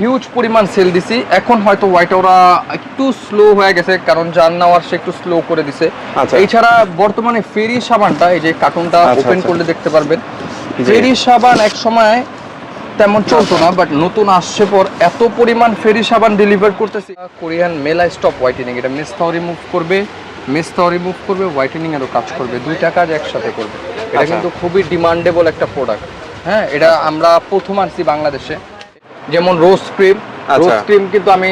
Huge পরিমাণ sell দিছি। এখন হয়তো হোয়াইট ওরা একটু স্লো হয়ে গেছে কারণ জান নেওয়ার সে একটু স্লো করে দিছে। আচ্ছা। এছাড়া বর্তমানে ফেরি সাবানটা এই যে কার্টুনটা আচ্ছা, ওপেন আচ্ছা। করলে দেখতে পারবেন। ফেরি সাবান এক সময় তেমন চলতো না বাট নতুন আসছে পর এত পরিমাণ ফেরি সাবান ডেলিভার করতেছি। কোরিয়ান মেলা স্টপ হোয়াইটেনিং এটা মেস্তাও রিমুভ করবে মেস্তাও রিমুভ করবে হোয়াইটেনিং এরও কাজ করবে। দুইটা কাজ একসাথে করবে। এটা আচ্ছা। কিন্তু খুবই ডিমান্ডেবল একটা প্রোডাক্ট হ্যাঁ এটা আমরা প্রথম আনছি বাংলাদেশে। যেমন রোজ ক্রিম আচ্ছা। রোজ ক্রিম কিন্তু আমি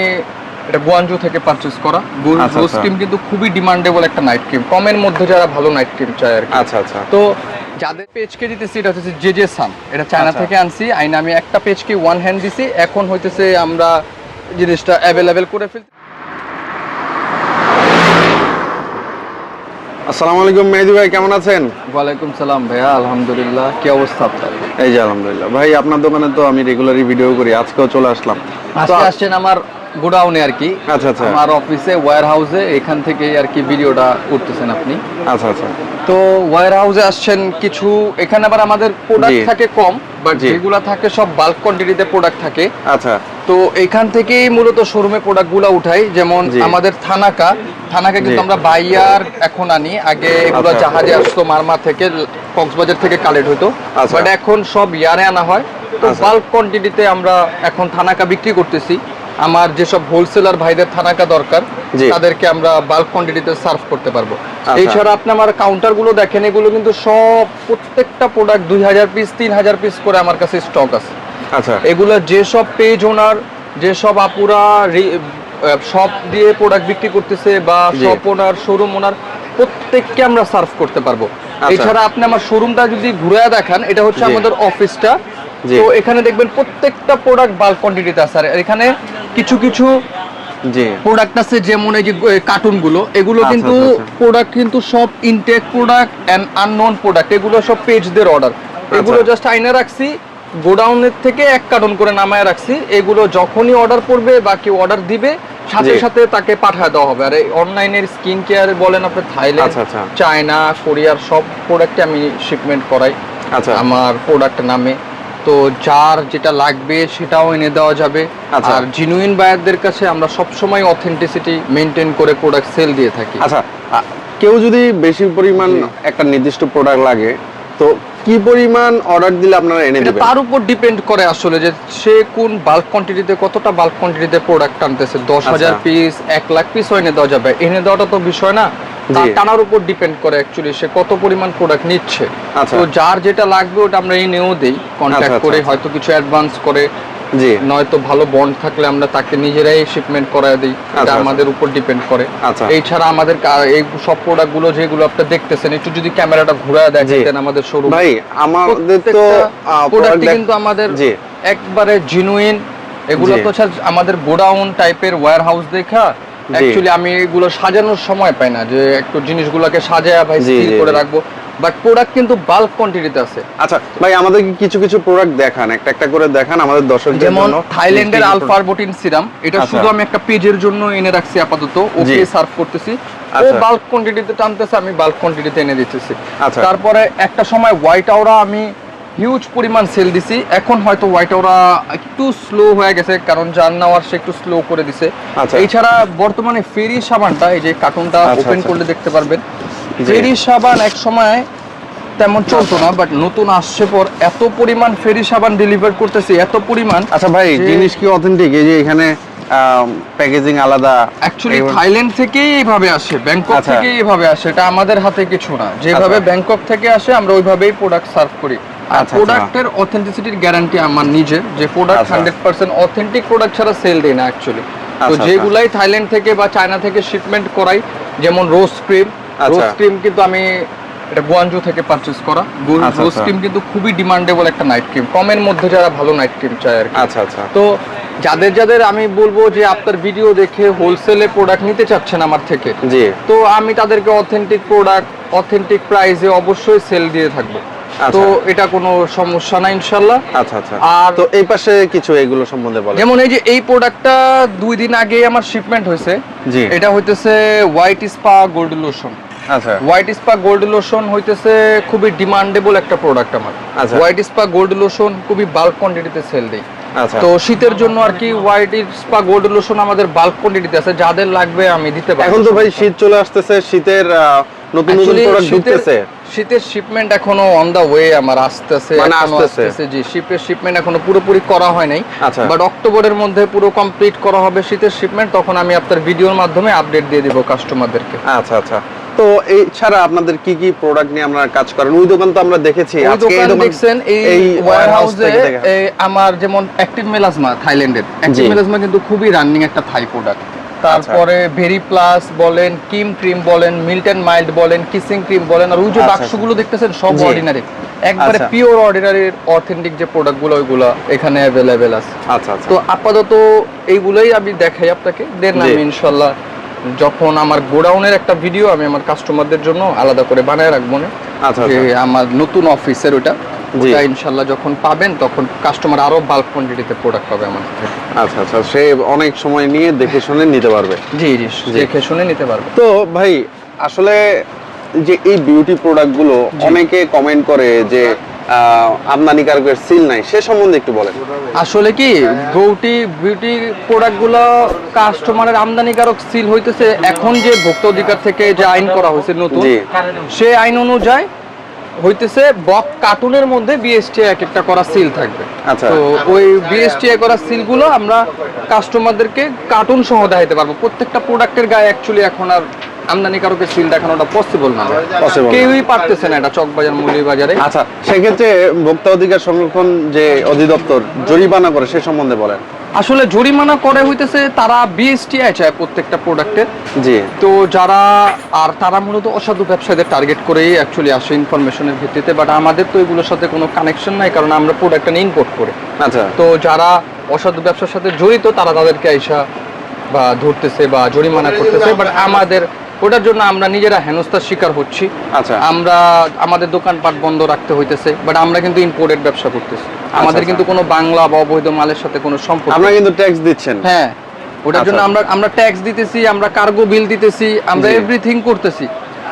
এটা গুয়াঞ্জু থেকে পারচেজ করা। আচ্ছা, রোজ আচ্ছা। ক্রিম কিন্তু খুবই ডিমান্ডেবল একটা নাইট ক্রিম কমের মধ্যে যারা ভালো নাইট ক্রিম চায় আর কি। আচ্ছা আচ্ছা। তো যাদের পেজকে দিতেছি এটা হচ্ছে জে জে সান এটা চায়না আচ্ছা। থেকে আনছি। আইনা আমি একটা পেজকে ওয়ান হ্যান্ড দিছি। এখন হইতেছে আমরা জিনিসটা অ্যাভেলেবেল করে ফেলছি আসসালামু আলাইকুম মেহেদি ভাই কেমন আছেন? ওয়ালাইকুম সালাম ভাইয়া আলহামদুলিল্লাহ। কি অবস্থা আপনার? এই যে আলহামদুলিল্লাহ। ভাই আপনার দোকানে তো আমি রেগুলারই ভিডিও করি আজকেও চলে আসলাম। আজকে আসছেন আমার গোডাউনে আর কি। আচ্ছা আচ্ছা। আমার অফিসে ওয়্যার হাউসে এখান থেকে আর কি ভিডিওটা করতেছেন আপনি। আচ্ছা আচ্ছা। তো ওয়্যার হাউসে আসছেন কিছু এখানে আবার আমাদের প্রোডাক্ট। থাকে কম বাট যেগুলো থাকে সব বাল্ক কোয়ান্টিটিতে প্রোডাক্ট থাকে। আচ্ছা। তো এখান থেকেই মূলত শোরুমে প্রোডাক্টগুলো উঠাই। যেমন আমাদের থানাকা। থানাকা কিন্তু। আমরা বাইয়ার এখন আনি। আগে এগুলো আচ্ছা। জাহাজে আসতো মারমা থেকে কক্সবাজার থেকে কালেক্ট হতো আচ্ছা। বাট এখন সব ইয়ারে আনা হয়। তো আচ্ছা। বাল্ক কোয়ান্টিটিতে আমরা এখন থানাকা বিক্রি করতেছি। আমার যেসব হোলসেলার ভাইদের থানাকা দরকার তাদেরকে আমরা বাল্ক কোয়ান্টিটিতে সার্ভ করতে পারব আচ্ছা। এছাড়া আপনি আমার কাউন্টারগুলো দেখেন এগুলো কিন্তু সব প্রত্যেকটা প্রোডাক্ট দুই হাজার পিস তিন হাজার পিস করে আমার কাছে স্টক আছে আচ্ছা এগুলো যেসব পেজ ওনার যেসব আপুরা শপ দিয়ে প্রোডাক্ট বিক্রি করতেছে বা। শপ ওনার শোরুম ওনার প্রত্যেককে আমরা সার্ভ করতে পারব আচ্ছা। এছাড়া আপনি আমার শোরুমটা যদি ঘুরে দেখান এটা হচ্ছে আমাদের অফিসটা। তো এখানে দেখবেন প্রত্যেকটা প্রোডাক্ট বাল্ক কোয়ান্টিটিতে আছে। আর এখানে কিছু কিছু জি। প্রোডাক্ট আছে যেমন এই যে কার্টুনগুলো। এগুলো আচ্ছা, কিন্তু আচ্ছা, আচ্ছা। প্রোডাক্ট কিন্তু সব intake product and unknown product এগুলো সব পেজদের অর্ডার এগুলো আচ্ছা। জাস্ট আইনা রাখছি গোডাউনের থেকে এক কার্টন করে নামায় রাখছি। এগুলো যখনই অর্ডার করবে বা কেউ অর্ডার দিবে সাথে সাথে তাকে পাঠায় দেওয়া হবে। আর এই অনলাইনের স্কিন কেয়ার বলেন আপনি থাইল্যান্ড আচ্ছা, আচ্ছা। চায়না কোরিয়ার সব প্রোডাক্টে আমি শিপমেন্ট করাই আচ্ছা। আমার প্রোডাক্ট নামে। তো যার যেটা লাগবে সেটাও এনে দেওয়া যাবে আচ্ছা। আর জিনুইন বায়ারদের কাছে আমরা সবসময় অথেন্টিসিটি মেনটেন করে প্রোডাক্ট সেল দিয়ে থাকি আচ্ছা কেউ যদি বেশি পরিমাণ একটা নির্দিষ্ট প্রোডাক্ট লাগে তো কি পরিমাণ অর্ডার দিলে আপনারা এনে দিবেন তার উপর ডিপেন্ড করে আসলে যে সে কোন বাল্ক কোয়ান্টিটিতে কতটা বাল্ক কোয়ান্টিটিতে প্রোডাক্ট আনতেছে দশ হাজার আচ্ছা। পিস এক লাখ পিস এনে দেওয়া যাবে এনে দেওয়াটা তো বিষয় না। টানার উপর ডিপেন্ড করে অ্যাকচুয়ালি সে কত পরিমাণ প্রোডাক্ট নিচ্ছে। আচ্ছা। তো যার যেটা লাগবে ওটা আমরা দেই কন্ট্যাক্ট আচ্ছা, করে আচ্ছা। হয়তো কিছু অ্যাডভান্স করে জি। নয়তো ভালো বন্ড থাকলে আমরা তাকে নিজেরাই শিপমেন্ট করায় দিই এটা। আমাদের উপর ডিপেন্ড করে। এই ছাড়া আমাদের এই সব প্রোডাক্টগুলো যেগুলো আপনি দেখতেছেন একটু যদি ক্যামেরাটা ঘুরায় দেখেন আমাদের শোরুম ভাই আমাদের তো প্রোডাক্ট কিন্তু আমাদের একবারে জিনুইন এগুলো তো স্যার আমাদের গোডাউন টাইপের ওয়্যার হাউস দেখা অ্যাকচুয়ালি আমি এগুলো সাজানোর সময় পাই না যে একটু জিনিসগুলোকে সাজায় ভাই স্থির করে রাখব। বাট প্রোডাক্ট কিন্তু বাল্ক কোয়ান্টিটিতে আছে। আচ্ছা ভাই আমাদেরকে কিছু কিছু প্রোডাক্ট দেখান একটা একটা করে দেখান আমাদের দর্শকদের জন্য। যেমন থাইল্যান্ডের আলফারবোটিন সিরাম এটা আচ্ছা। শুধু আমি একটা পেজের জন্য এনে রাখছি আপাতত ওকে সার্ভ করতেছি। ও আচ্ছা। বাল্ক কোয়ান্টিটিতে টানতেছে আমি বাল্ক কোয়ান্টিটিতে এনে দিতেছি। আচ্ছা। তারপরে একটা সময় হোয়াইট আওরা আমি হিউজ পরিমাণ সেল দিছি এখন হয়তো হোয়াইট ওরা একটু স্লো হয়ে গেছে কারণ জান নেওয়ার সে একটু স্লো করে দিছে আচ্ছা। এছাড়া বর্তমানে ফেরি সাবানটা এই যে কার্টুনটা আচ্ছা, ওপেন আচ্ছা। করলে দেখতে পারবেন ফেরি সাবান এক সময় তেমন চলতো না বাট নতুন আসছে পর এত পরিমাণ ফেরি সাবান ডেলিভার করতেছে এত পরিমাণ আচ্ছা ভাই জিনিস কি অথেন্টিক এই যে এখানে প্যাকেজিং আলাদা অ্যাকচুয়ালি থাইল্যান্ড থেকেই এইভাবে আসে ব্যাংকক আচ্ছা। থেকে এইভাবে আসে এটা আমাদের হাতে কিছু না যেভাবে আচ্ছা। ব্যাংকক থেকে আসে আমরা ওইভাবেই প্রোডাক্ট সার্ভ করি আর আচ্ছা, প্রোডাক্টের অথেন্টিসিটির গ্যারান্টি আমার নিজের যে প্রোডাক্ট আচ্ছা। হান্ড্রেড পার্সেন্ট অথেন্টিক প্রোডাক্ট ছাড়া সেল দেয় না অ্যাকচুয়ালি তো আচ্ছা, যেগুলাই থাইল্যান্ড থেকে বা চায়না থেকে শিপমেন্ট করাই যেমন রোজ ক্রিম আচ্ছা। রোজ ক্রিম কিন্তু আমি এটা গুয়াঞ্জু থেকে পারচেজ করা আচ্ছা, রোজ আচ্ছা। ক্রিম কিন্তু খুবই ডিমান্ডেবল একটা নাইট ক্রিম কমের মধ্যে যারা ভালো নাইট ক্রিম চায় আর কি আচ্ছা আচ্ছা তো যাদের যাদের আমি বলব যে আপনার ভিডিও দেখে হোলসেলে প্রোডাক্ট নিতে চাচ্ছেন আমার থেকে জি তো আমি তাদেরকে অথেন্টিক প্রোডাক্ট অথেন্টিক প্রাইসে অবশ্যই সেল দিয়ে থাকব আচ্ছা। তো এটা কোনো সমস্যা না ইনশাল্লাহ। আচ্ছা আচ্ছা। আর তো এই পাশে কিছু এগুলো সম্বন্ধে বলেন। যেমন এই যে এই প্রোডাক্টটা দুই দিন আগে আমার শিপমেন্ট হয়েছে। জি। এটা হইতেছে হোয়াইট স্পা গোল্ড লোশন আচ্ছা। হোয়াইট স্পা গোল্ড লোশন হইতেছে খুবই ডিমান্ডেবল একটা প্রোডাক্ট আমার। আচ্ছা। হোয়াইট স্পা গোল্ড লোশন খুবই বাল্ক কোয়ান্টিটিতে সেল দেই আচ্ছা। তো শীতের জন্য আর কি হোয়াইট স্পা গোল্ড লোশন আমাদের বাল্ক কোয়ান্টিটিতে আছে। যাদের লাগবে আমি দিতে পারি এখন তো ভাই শীত চলে আসতেছে। শীতের নতুন নতুন প্রোডাক্ট ঢুকতেছে শীতের শিপমেন্ট এখনও অন দা ওয়ে আমার আসতেছে মানে আসতেছে। জি শিপের শিপমেন্ট এখনও পুরোপুরি করা হয় নাই আচ্ছা। বাট অক্টোবরের মধ্যে পুরো কমপ্লিট করা হবে শীতের শিপমেন্ট তখন আমি আপনার ভিডিওর মাধ্যমে আপডেট দিয়ে দিব কাস্টমারদেরকে আচ্ছা আচ্ছা তো এই ছাড়া আপনাদের কি কি প্রোডাক্ট নিয়ে আপনারা কাজ করেন ওই দোকান তো আমরা দেখেছি আজকে এই দোকান দেখছেন এই ওয়্যারহাউস আমার যেমন অ্যাক্টিভ মেলাজমা থাইল্যান্ডের অ্যাক্টিভ। মেলাজমা কিন্তু খুবই রানিং একটা থাই প্রোডাক্ট আচ্ছা। তারপরে ভেরি প্লাস বলেন কিম ক্রিম বলেন মিল্ট অ্যান্ড মাইল্ড বলেন কিসিং ক্রিম বলেন আর ওই যে আচ্ছা, বাক্সগুলো দেখতেছেন সব অর্ডিনারি একবারে আচ্ছা। পিওর অর্ডিনারির অথেন্টিক যে প্রোডাক্টগুলো ওইগুলো এখানে অ্যাভেলেবেল আছে আচ্ছা আচ্ছা তো আপাতত এইগুলোই আমি দেখাই আপনাকে দেন। আমি ইনশাল্লাহ যখন আমার গোডাউনের একটা ভিডিও আমি আমার কাস্টমারদের জন্য আলাদা করে বানায় রাখব না আচ্ছা, আচ্ছা। আমার নতুন অফিসের ওটা। ওটা ইনশাল্লাহ যখন পাবেন তখন কাস্টমার আরও বাল্ক কোয়ান্টিটিতে প্রোডাক্ট পাবে থেকে আচ্ছা আচ্ছা সে অনেক সময় নিয়ে দেখে শুনে নিতে পারবে। জি জি দেখে শুনে নিতে পারবে। তো ভাই আসলে যে এই বিউটি প্রোডাক্টগুলো অনেকে কমেন্ট করে যে আমদানিকারকের সিল নাই সে সম্বন্ধে একটু বলেন। আসলে কি বিউটি বিউটি প্রোডাক্টগুলো কাস্টমারের আমদানিকারক সিল হইতেছে এখন যে ভোক্তা অধিকার থেকে যে আইন করা হয়েছে নতুন। সে আইন অনুযায়ী হইতেছে বক কার্টুনের মধ্যে বিএসটি এক একটা করা সিল থাকবে। আচ্ছা। তো ওই বিএসটি করা সিলগুলো আমরা কাস্টমারদেরকে কার্টুন সহ দেখাইতে পারব। প্রত্যেকটা প্রোডাক্টের গায়ে অ্যাকচুয়ালি এখন আর আমদানিকারকের সিল দেখানোটা পসিবল না। কেউই পারতেছে না এটা চকবাজার মৌলিবাজারে আচ্ছা সেক্ষেত্রে ভোক্তা অধিকার সংরক্ষণ যে অধিদপ্তর জরিমানা করে সে সম্বন্ধে বলেন। আসলে জরিমানা করে হইতেছে তারা বিএসটিআই চায় প্রত্যেকটা প্রোডাক্টের জি। তো যারা আর তারা মূলত অসাধু ব্যবসায়ীদের টার্গেট করেই অ্যাকচুয়ালি আসে ইনফরমেশনের ভিত্তিতে বাট আমাদের তো এগুলোর সাথে কোনো কানেকশন নাই কারণ আমরা প্রোডাক্টটা নিয়ে ইম্পোর্ট করে। আচ্ছা। তো যারা অসাধু ব্যবসার সাথে জড়িত তারা তাদেরকে আইসা বা ধরতেছে বা জরিমানা করতেছে বাট আমাদের ওটার জন্য আমরা নিজেরা হেনস্থার শিকার হচ্ছি। আচ্ছা। আমরা আমাদের দোকানপাট বন্ধ রাখতে হইতেছে বাট আমরা কিন্তু ইম্পোর্টেড ব্যবসা করতেছি। আমাদের আচ্ছা। কিন্তু কোনো বাংলা বা অবৈধ মালের সাথে কোনো সম্পর্ক আপনারা কিন্তু ট্যাক্স দিচ্ছেন। হ্যাঁ ওটার জন্য আচ্ছা। আমরা আমরা ট্যাক্স দিতেছি আমরা কার্গো বিল দিতেছি আমরা এভরিথিং করতেছি।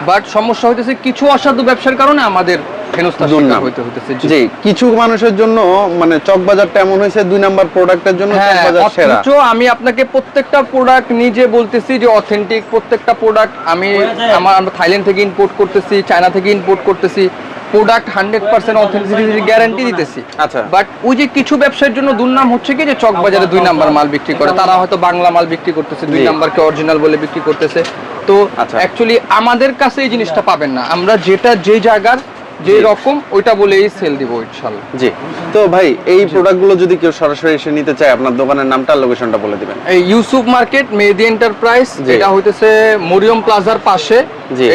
বাট সমস্যা হইতেছে কিছু অসাধু ব্যবসার কারণে আমাদের জি। কিছু মানুষের জন্য মানে চকবাজারটা এমন হয়েছে দুই নাম্বার প্রোডাক্টের জন্য হ্যাঁ চকবাজার সেরা। আমি আপনাকে প্রত্যেকটা প্রোডাক্ট নিজে বলতেছি যে অথেন্টিক প্রত্যেকটা প্রোডাক্ট আমি আমার থাইল্যান্ড থেকে ইম্পোর্ট করতেছি চায়না থেকে ইম্পোর্ট করতেছি। Product hundred percent authenticity guarantee দিতেছি। আচ্ছা। বাট ওই যে কিছু ব্যবসার জন্য দুর্নাম হচ্ছে কি যে চক বাজারে দুই নাম্বার মাল বিক্রি করে। তারা হয়তো বাংলা মাল বিক্রি করতেছে দুই নাম্বারকে অরিজিনাল বলে বিক্রি করতেছে। তো আচ্ছা। অ্যাকচুয়ালি আমাদের কাছে এই জিনিসটা পাবেন না। আমরা যেটা যে জায়গার যে রকম ওইটা বলেই সেল দিব ইনশাল্লাহ জি। তো ভাই এই প্রোডাক্টগুলো যদি কেউ সরাসরি এসে নিতে চায় আপনার দোকানের নামটা লোকেশনটা বলে দিবেন। এই ইউসুফ মার্কেট মেহেদি এন্টারপ্রাইজ। এটা হইতেছে মরিয়ম প্লাজার পাশে।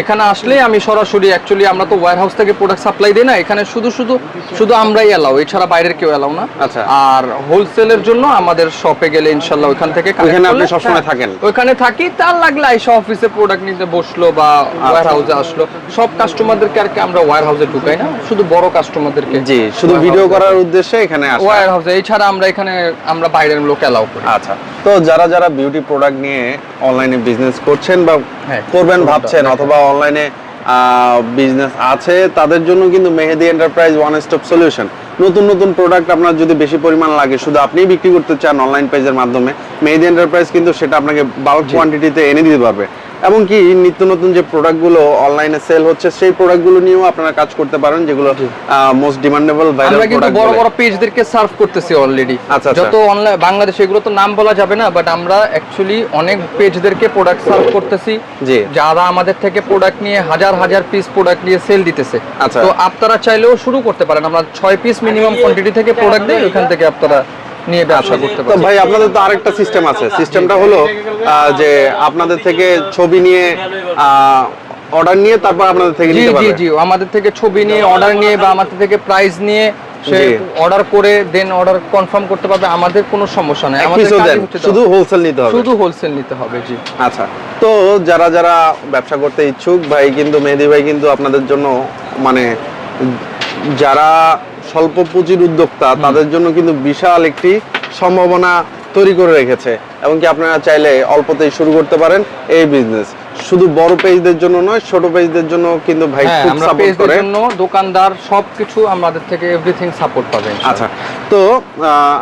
এখানে আসলে আমি সরাসরি অ্যাকচুয়ালি আমরা তো ওয়্যার হাউস থেকে প্রোডাক্ট সাপ্লাই দিই না এখানে শুধু শুধু শুধু আমরাই এলাও এছাড়া বাইরের কেউ এলাও না। আচ্ছা। আর হোলসেলের জন্য আমাদের শপে গেলে ইনশাল্লাহ ওইখান থেকে ওইখানে আপনি সবসময় হ্যাঁ, থাকেন? ওইখানে থাকি তার লাগলে আইসা অফিসে প্রোডাক্ট নিতে বসল বা আচ্ছা। ওয়্যার হাউসে আসলো। সব কাস্টমারদেরকে আর কি আমরা ওয়্যার হাউসে ঢুকাই না শুধু বড় কাস্টমারদেরকে জি শুধু ভিডিও করার উদ্দেশ্যে এখানে আসা। ওয়্যার হাউসে এছাড়া আমরা এখানে আমরা বাইরের লোক এলাও করি। আচ্ছা। তো যারা যারা বিউটি প্রোডাক্ট নিয়ে অনলাইনে বিজনেস করছেন বা হ্যাঁ, করবেন ভাবছেন। অথবা অনলাইনে বিজনেস আছে তাদের জন্য কিন্তু Mehedi enterprise one stop solution নতুন নতুন প্রোডাক্ট আপনার যদি বেশি পরিমাণ লাগে শুধু আপনি বিক্রি করতে চান অনলাইন পেজের মাধ্যমে মেহেদি এন্টারপ্রাইজ কিন্তু সেটা আপনাকে বাল্ক কোয়ান্টিটিতে এনে দিতে পারবে। এমনকি নিত্য নতুন যে প্রোডাক্টগুলো অনলাইনে সেল হচ্ছে সেই প্রোডাক্টগুলো নিয়েও আপনারা কাজ করতে পারেন যেগুলো মোস্ট ডিমান্ডেবল ভাইরাল আমরা কিন্তু বড় বড় পেজদেরকে সার্ভ করতেছি অলরেডি আচ্ছা, আচ্ছা। যত অনলাইন বাংলাদেশে এগুলো তো নাম বলা যাবে না বাট আমরা অ্যাকচুয়ালি অনেক পেজদেরকে প্রোডাক্ট সার্ভ করতেছি জি। যারা আমাদের থেকে প্রোডাক্ট নিয়ে হাজার হাজার পিস প্রোডাক্ট নিয়ে সেল দিতেছে আচ্ছা। তো আপনারা চাইলেও শুরু করতে পারেন আমরা ছয় পিস মিনিমাম কোয়ান্টিটি থেকে প্রোডাক্ট দিই ওখান থেকে আপনারা নিয়ে ব্যবসা করতে তো পারেন ভাই আপনাদের তো আরেকটা সিস্টেম আছে। সিস্টেমটা হলো যে আপনাদের থেকে ছবি নিয়ে অর্ডার নিয়ে তারপর আপনাদের থেকে নিতে পারবে। জি আমাদের থেকে ছবি নিয়ে অর্ডার নিয়ে বা আমাদের থেকে প্রাইস নিয়ে সে অর্ডার করে দেন অর্ডার কনফার্ম করতে পারবে আমাদের কোনো সমস্যা নাই। আমাদের শুধু হোলসেল নিতে হবে। শুধু হোলসেল নিতে হবে জি। আচ্ছা তো যারা যারা ব্যবসা করতে ইচ্ছুক ভাই কিন্তু মেহেদি ভাই কিন্তু আপনাদের জন্য মানে যারা স্বল্প পুঁজির উদ্যোক্তা তাদের জন্য কিন্তু বিশাল একটি সম্ভাবনা তৈরি করে রেখেছে। এবং কি আপনারা চাইলে অল্পতেই শুরু করতে পারেন এই বিজনেস শুধু বড় পেজদের জন্য নয় ছোট পেজদের জন্য কিন্তু ভাই হ্যাঁ খুব আমরা সাপোর্ট করে। জন্য দোকানদার সবকিছু আমাদের থেকে এভরিথিং সাপোর্ট পাবে আচ্ছা তো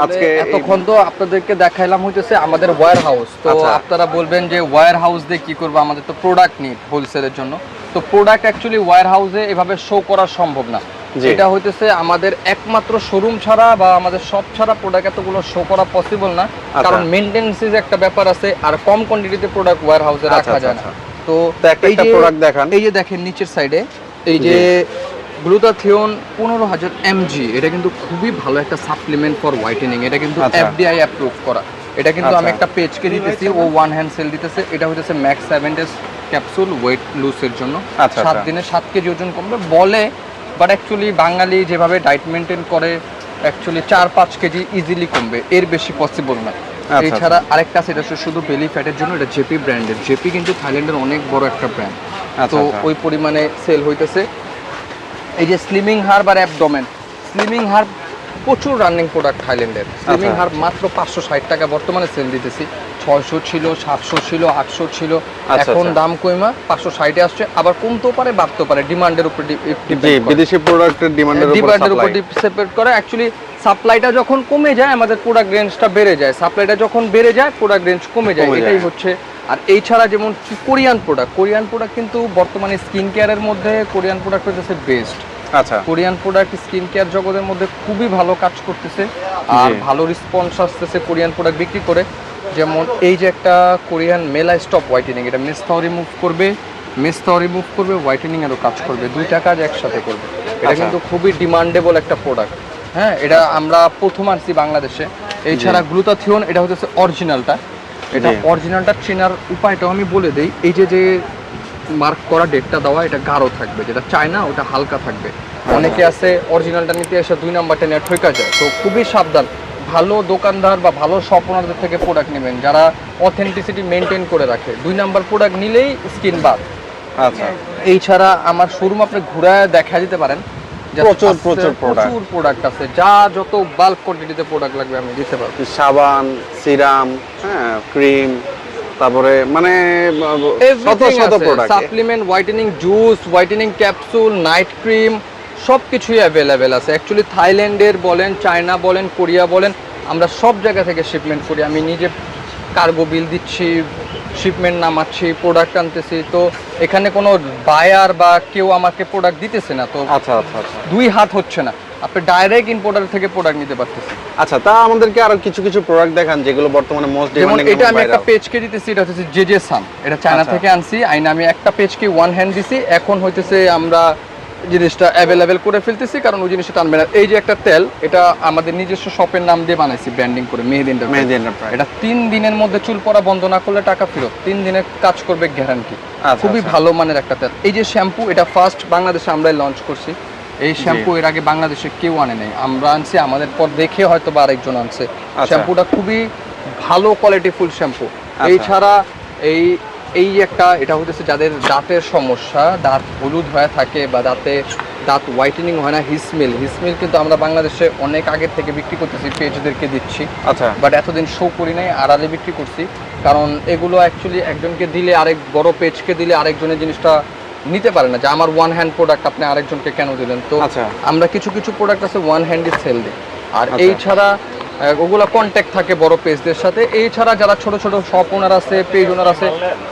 আজকে এতক্ষণ তো আপনাদেরকে দেখাইলাম হইতেছে আমাদের ওয়্যার হাউস তো আচ্ছা। আপনারা বলবেন যে ওয়্যার হাউস দিয়ে কি করব আমাদের তো প্রোডাক্ট নিড হোলসেলের জন্য। তো প্রোডাক্ট অ্যাকচুয়ালি ওয়্যার হাউসে এভাবে শো করা সম্ভব না। এটা হইতেছে আমাদের একমাত্র শোরুম ছাড়া বা আমাদের সব ছাড়া প্রোডাক্ট এতগুলো শো করা পসিবল না আচ্ছা। কারণ মেনটেন্সিস একটা ব্যাপার আছে আর কম কোয়ান্টিটিতে প্রোডাক্ট ওয়্যার হাউসে রাখা আচ্ছা, যায় না আচ্ছা। তো এই যে- product দেখান। এই যে দেখেন নিচের সাইডে এই যে গ্লুটাথিওন পনেরো হাজার এমজি এটা কিন্তু খুবই ভালো একটা সাপ্লিমেন্ট ফর হোয়াইটেনিং এটা কিন্তু। এফডিআই অ্যাপ্রুভ করা এটা কিন্তু আমি। একটা পেজকে দিতেছি ও ওয়ান হ্যান্ড সেল দিতেছে এটা হইতেছে max seven days capsule weight লুসের জন্য সাত। দিনে সাত কেজি ওজন কমবে বলে বাট অ্যাকচুয়ালি বাঙালি যেভাবে ডায়েট মেনটেন করে অ্যাকচুয়ালি চার পাঁচ কেজি ইজিলি কমবে। এর বেশি পসিবল না। আচ্ছা, এছাড়া আরেকটা আছে এটা শুধু বেলি ফ্যাটের জন্য এটা জেপি ব্র্যান্ডের জেপি কিন্তু থাইল্যান্ডের অনেক বড় একটা ব্র্যান্ড আচ্ছা, তো আচ্ছা। ওই পরিমাণে সেল হইতেছে। এই যে স্লিমিং হার্ব আর অ্যাবডোমেন স্লিমিং হার্ব প্রচুর রানিং প্রোডাক্ট থাইল্যান্ডের। স্লিমিং। হার্ব মাত্র পাঁচশো ষাট টাকা বর্তমানে সেল দিতেছি। ছয়শো ছিল সাতশো ছিল আটশো ছিল। আচ্ছা, এখন আচ্ছা। দাম কইমা পাঁচশো ষাটে আসছে আবার কমতেও পারে বাড়তেও পারে। ডিমান্ডের উপর ডিপেন্ড বিদেশি প্রোডাক্টের ডিমান্ডের ডিমান্ডের উপর সেপারেট করে। অ্যাকচুয়ালি সাপ্লাইটা যখন কমে যায় আমাদের প্রোডাক্ট রেঞ্জটা বেড়ে যায়। সাপ্লাইটা যখন বেড়ে যায় প্রোডাক্ট রেঞ্জ কমে যায়। এটাই হচ্ছে। আর এই ছাড়া যেমন কোরিয়ান প্রোডাক্ট কোরিয়ান প্রোডাক্ট কিন্তু বর্তমানে স্কিন কেয়ারের মধ্যে কোরিয়ান প্রোডাক্ট হচ্ছে বেস্ট আচ্ছা। কোরিয়ান প্রোডাক্ট স্কিন কেয়ার জগতের মধ্যে খুবই ভালো কাজ করতেছে। আর ভালো রেসপন্স আসতেছে কোরিয়ান প্রোডাক্ট বিক্রি করে। যেমন এই যে একটা কোরিয়ান মেলা স্টপ হোয়াইটেনিং এটা মেস্তাও রিমুভ করবে মেস্তাও রিমুভ করবে হোয়াইটেনিং এরও কাজ করবে দুইটা কাজ একসাথে করবে। এটা আচ্ছা। কিন্তু খুবই ডিমান্ডেবল একটা প্রোডাক্ট হ্যাঁ এটা আমরা প্রথম আনছি বাংলাদেশে। এছাড়া গ্লুটাথিওন এটা হচ্ছে অরিজিনালটা এটা অরিজিনালটা চেনার উপায়টাও আমি বলে দিই এই যে যে মার্ক করা ডেটটা দেওয়া এটা গাঢ় থাকবে। যেটা চায়না ওটা হালকা থাকবে। অনেকে আছে অরিজিনালটা নিতে এসে দুই নাম্বারটা নিয়ে ঠেকা যায়। তো খুবই সাবধান। ভালো দোকানদার বা ভালো শপ ওনারদের থেকে প্রোডাক্ট নেবেন যারা অথেন্টিসিটি মেনটেন করে রাখে। দুই নাম্বার প্রোডাক্ট নিলেই স্কিন বাদ। আচ্ছা। এই ছাড়া আমার শোরুম আপনি ঘুরায় দেখা দিতে পারেন। প্রচুর, প্রচুর product। প্রচুর প্রোডাক্ট আছে। যা যত বাল্ক কোয়ান্টিটিতে প্রোডাক্ট লাগবে আমি দিতে পারব। সাবান সিরাম হ্যাঁ ক্রিম তারপরে মানে শত শত product supplement whitening juice whitening capsule night cream সব কিছুই অ্যাভেলেবেল আছে। অ্যাকচুয়ালি থাইল্যান্ডের বলেন চায়না বলেন কোরিয়া বলেন আমরা সব জায়গা থেকে শিপমেন্ট করি। আমি নিজে কার্গো বিল দিচ্ছি শিপমেন্ট নামাচ্ছি প্রোডাক্ট আনতেছি। তো এখানে কোনো বায়ার বা কেউ আমাকে প্রোডাক্ট দিতেছে না তো আচ্ছা আচ্ছা আচ্ছা। দুই হাত হচ্ছে না। আপনি ডাইরেক্ট ইম্পোর্টার থেকে প্রোডাক্ট নিতে পারতেছেন। আচ্ছা তা আমাদেরকে আরও কিছু কিছু প্রোডাক্ট দেখান যেগুলো বর্তমানে মোস্ট যেমন ডিমান্ডিং এটা আমি একটা পেজকে দিতেছি এটা হচ্ছে জেজে সান এটা চায়না আচ্ছা। থেকে আনছি। আইনা আমি একটা পেজকে ওয়ান হ্যান্ড দিছি। এখন হইতেছে আমরা জিনিসটা অ্যাভেলেবেল করে ফেলতেছি কারণ ওই জিনিসটা টানবে না। এই যে একটা তেল এটা আমাদের নিজস্ব শপের নাম দিয়ে বানাইছি ব্র্যান্ডিং করে মেহেদি মেহেদি এটা তিন দিনের মধ্যে চুল পড়া বন্ধ না করলে টাকা ফেরত। তিন দিনের কাজ করবে গ্যারান্টি আচ্ছা, খুবই আচ্ছা। ভালো মানের একটা তেল। এই যে শ্যাম্পু এটা ফার্স্ট বাংলাদেশে আমরাই লঞ্চ করছি। এই শ্যাম্পু এর আগে বাংলাদেশে কেউ আনে নাই। আমরা আনছি আমাদের পর দেখে হয়তো বা আরেকজন আনছে। আচ্ছা। শ্যাম্পুটা খুবই ভালো কোয়ালিটি ফুল শ্যাম্পু আচ্ছা। এই ছাড়া এই এই একটা এটা হতেছে যাদের দাঁতের সমস্যা দাঁত হলুদ হয়ে থাকে বা দাঁতে দাঁত হোয়াইটেনিং হয় না হিসমিল হিসমিল কিন্তু আমরা বাংলাদেশে অনেক আগের থেকে বিক্রি করতেছি পেজদেরকে দিচ্ছি। আচ্ছা। বাট এতদিন শো করি নাই আড়ালে বিক্রি করছি। কারণ এগুলো অ্যাকচুয়ালি একজনকে দিলে আরেক বড় পেজকে দিলে আরেকজনের জিনিসটা নিতে পারে না যে আমার ওয়ান হ্যান্ড প্রোডাক্ট আপনি আরেকজনকে কেন দিলেন? তো আচ্ছা। আমরা কিছু কিছু প্রোডাক্ট আছে ওয়ান হ্যান্ডই সেল দিই আর আচ্ছা। এই ছাড়া ওগুলো কন্ট্যাক্ট থাকে বড় পেজদের সাথে। এই ছাড়া যারা ছোট ছোট শপ ওনার আছে পেজ ওনার আছে,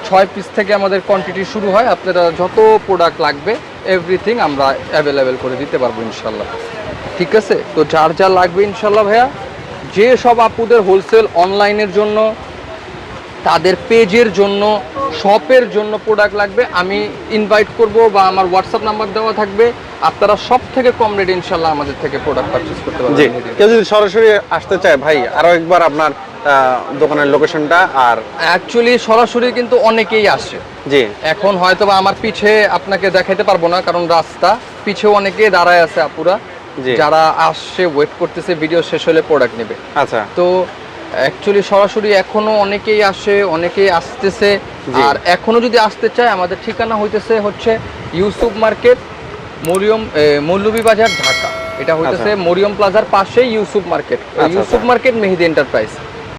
ছয় পিস থেকে আমাদের কোয়ান্টিটি শুরু হয়। আপনারা যত প্রোডাক্ট লাগবে এভরিথিং আমরা অ্যাভেলেবেল করে দিতে পারব ইনশাল্লাহ ঠিক আছে? তো যার যা লাগবে ইনশাল্লাহ ভাইয়া, যে সব আপুদের হোলসেল অনলাইনের জন্য, তাদের পেজের জন্য শপের জন্য প্রোডাক্ট লাগবে, আমি ইনভাইট করব বা আমার হোয়াটসঅ্যাপ নাম্বার দেওয়া থাকবে। আপনারা সব থেকে কম রেট ইনশাল্লাহ আমাদের থেকে প্রোডাক্ট পারচেস করতে জি পারবেন কেউ যদি সরাসরি আসতে চায় ভাই আরও একবার আপনার দোকানের লোকেশনটা আর অ্যাকচুয়ালি সরাসরি কিন্তু অনেকেই আসে। জি। এখন হয়তো বা আমার পিছে আপনাকে দেখাইতে পারব না কারণ রাস্তা পিছে অনেকেই দাঁড়ায় আছে আপুরা। জি। যারা আসছে ওয়েট করতেছে ভিডিও শেষ হলে প্রোডাক্ট নেবে। আচ্ছা। তো অ্যাকচুয়ালি সরাসরি এখনও অনেকেই আসে অনেকেই আসতেছে। জি। আর এখনও যদি আসতে চায় আমাদের ঠিকানা হইতেছে হচ্ছে ইউসুফ মার্কেট মরিয়ম মৌলভীবাজার ঢাকা। এটা হইতেছে মরিয়ম প্লাজার পাশেই ইউসুফ মার্কেট। আচ্ছা, ইউসুফ আচ্ছা। Market Mehedi enterprise.